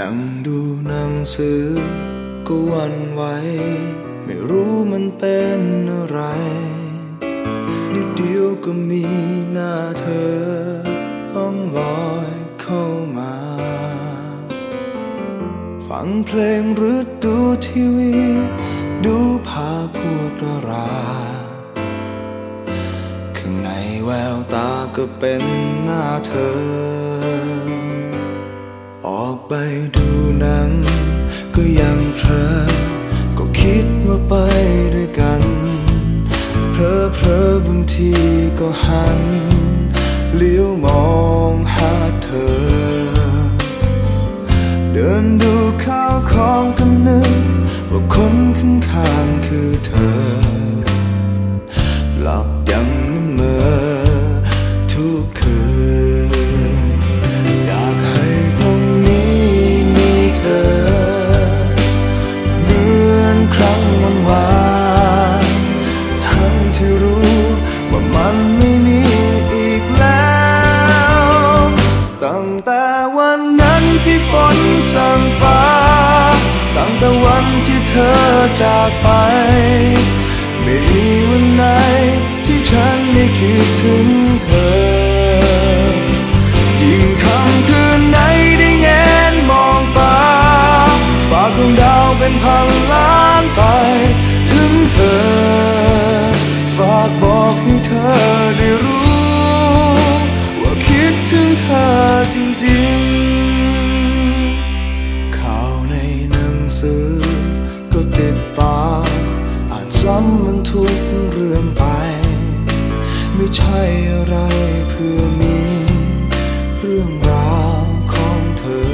นั่งดูหนังสือก็วันไหวไม่รู้มันเป็นอะไรนิดเดียวก็มีหน้าเธอล่องลอยเข้ามา ฟังเพลงหรือดูทีวี ดูภาพพวกดาราข้างในแววตาก็เป็นหน้าเธอ ไปดูหนัง ก็ยังเพลอก็คิดว่าไปด้วยกัน เพลอเพลอบางทีก็หันเลี้ยวมองหาเธอ เดินดูข้าวของกันนึกว่าคนข้างข้างๆคือเธอ สั่งฟ้าตั้งแต่วันที่เธอจากไป ไม่มีวันไหนที่ฉันไม่คิดถึงเธอ ยิ่งค่ำคืนไหนได้แงนมองฟ้าฝากดวงดาวเป็นพันล้านไป ถึงเธอ ฝากบอกให้เธอได้รู้ ว่าคิดถึงเธอจริง สือ ก็ติดตามอ่านซ้ำมันทุกเรื่องไป ไม่ใช่อะไรเพื่อมี เรื่องราวของเธอ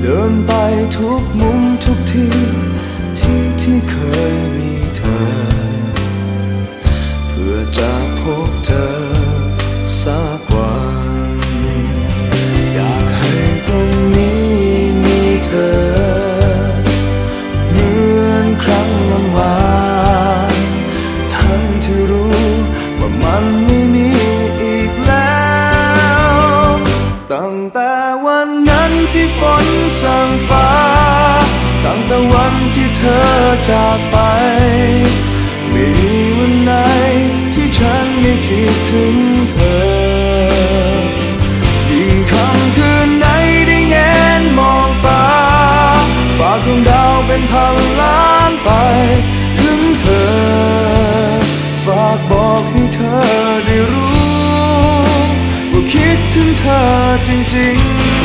เดินไปทุกมุมทุกที่ที่ที่เคยมีเธอ เพื่อจะพบเธอสักวัน ตั้งแต่วันนั้นที่ฝนสั่งฟ้า ตั้งแต่วันที่เธอจากไป คิดถึงเธอจริงๆ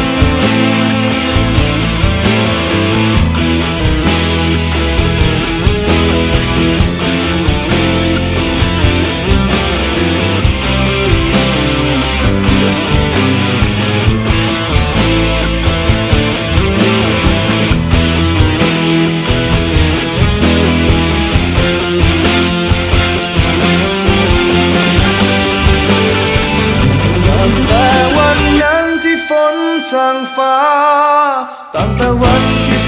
ฝนสั่งฟ้าตั้งแต่วันที่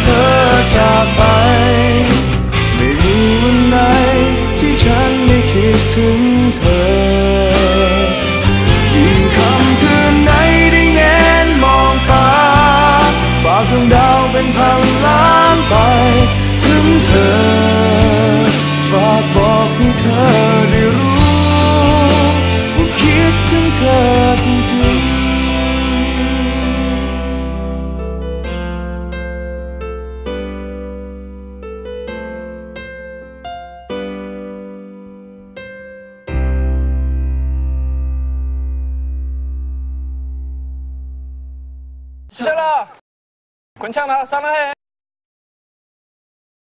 시절아 괜찮아 사나해